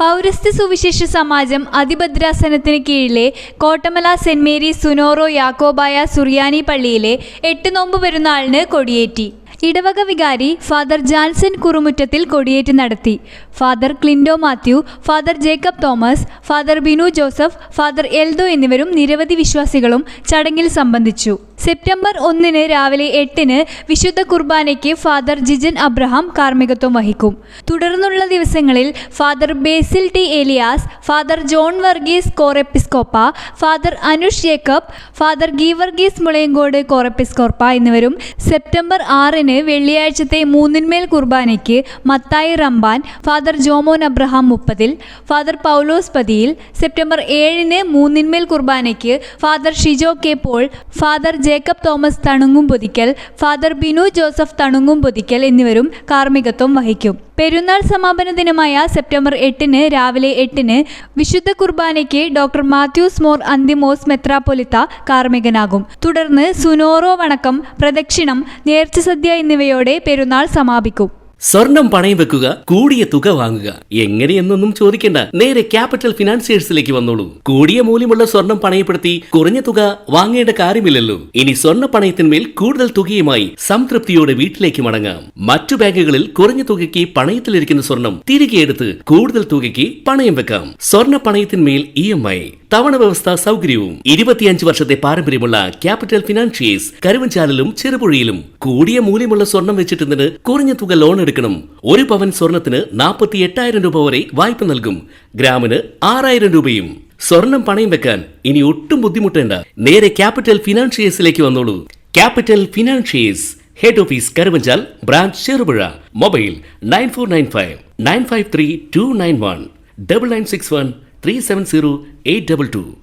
പൗരസ്ത്യ സുവിശേഷ സമാജം അതിഭദ്രാസനത്തിന് കീഴിലെ കോട്ടമല സെന്റ് മേരി സുനോറോ യാക്കോബായ സുറിയാനി പള്ളിയിലെ എട്ട് നോമ്പ് പെരുന്നാളിന് കൊടിയേറ്റി. ഇടവക വികാരി ഫാദർ ജാൻസൺ കുറുമുറ്റത്തിൽ കൊടിയേറ്റ് നടത്തി. Father Clindo Mathew father Jacob Thomas father Binu Joseph father Eldo എന്നിവരും നിരവധി വിശ്വാസികളും ചടങ്ങിൽ സംബന്ധിച്ചു. സെപ്റ്റംബർ ഒന്നിന് രാവിലെ എട്ടിന് വിശുദ്ധ കുർബാനയ്ക്ക് ഫാദർ ജിജൻ അബ്രഹാം കാർമ്മികത്വം വഹിക്കും. തുടർന്നുള്ള ദിവസങ്ങളിൽ father Basil T Elias father John Varghese Corepiscopa father Anush Jacob father Geevarghese Mulayankode Corepiscopa എന്നിവരും സെപ്റ്റംബർ ആറിന് വെള്ളിയാഴ്ചത്തെ മൂന്നിന്മേൽ കുർബാനയ്ക്ക് മത്തായി റമ്പാൻ ഫാദർ ജോമോൻ അബ്രഹാം മുപ്പതിൽ ഫാദർ പൗലോസ് പതിയിൽ സെപ്റ്റംബർ ഏഴിന് മൂന്നിന്മേൽ കുർബാനയ്ക്ക് father Shijo K Paul father Jacob Thomas Thanungum Pothikkal father Binu Joseph Thanungum Pothikkal എന്നിവരും കാർമ്മികത്വം വഹിക്കും. പെരുന്നാൾ സമാപന ദിനമായ സെപ്റ്റംബർ എട്ടിന് രാവിലെ എട്ടിന് വിശുദ്ധ കുർബാനയ്ക്ക് ഡോക്ടർ മാത്യൂസ് മോർ അന്തിമോസ് മെത്രാപൊലിത്ത കാർമ്മികനാകും. തുടർന്ന് സുനോറോ വണക്കം പ്രദക്ഷിണം നേർച്ചസദ്യ എന്നിവയോടെ പെരുന്നാൾ സമാപിക്കും. സ്വർണം പണയം വെക്കുക കൂടിയ തുക വാങ്ങുക. എങ്ങനെയെന്നൊന്നും ചോദിക്കേണ്ട. നേരെ ക്യാപിറ്റൽ ഫിനാൻസിയേഴ്സിലേക്ക് വന്നോളൂ. കൂടിയ മൂല്യമുള്ള സ്വർണം പണയപ്പെടുത്തി കുറഞ്ഞ തുക വാങ്ങേണ്ട കാര്യമില്ലല്ലോ. ഇനി സ്വർണ പണയത്തിന്മേൽ കൂടുതൽ തുകയുമായി സംതൃപ്തിയോടെ വീട്ടിലേക്ക് മടങ്ങാം. മറ്റു ബാങ്കുകളിൽ കുറഞ്ഞ തുകയ്ക്ക് പണയത്തിലിരിക്കുന്ന സ്വർണം തിരികെ എടുത്ത് കൂടുതൽ തുകയ്ക്ക് പണയം വെക്കാം. സ്വർണ പണയത്തിന്മേൽ ഇ എം ഐ തവണ വ്യവസ്ഥ സൗകര്യവും. ഇരുപത്തിയഞ്ച് വർഷത്തെ പാരമ്പര്യമുള്ള ക്യാപിറ്റൽ ഫിനാൻഷ്യേഴ്സ് കരുവഞ്ചാലിലും ചെറുപുഴയിലും കൂടിയ മൂല്യമുള്ള സ്വർണം വെച്ചിട്ടുന്നതിന് കുറഞ്ഞ തുക ലോൺ എടുക്കണം ഒരു പവൻ സ്വർണത്തിന് നാൽപ്പത്തി എട്ടായിരം രൂപ വരെ വായ്പ നൽകും. ഗ്രാമിന് ആറായിരം രൂപയും. സ്വർണം പണയം വെക്കാൻ ഇനി ഒട്ടും ബുദ്ധിമുട്ടേണ്ട. നേരെ ക്യാപിറ്റൽ ഫിനാൻഷ്യേഴ്സിലേക്ക് വന്നോളൂ. Capital financiers head office Karuvanchal branch Cherupuzha. Mobile nine four nine five nine five three two nine one double nine six one three seven zero eight double two.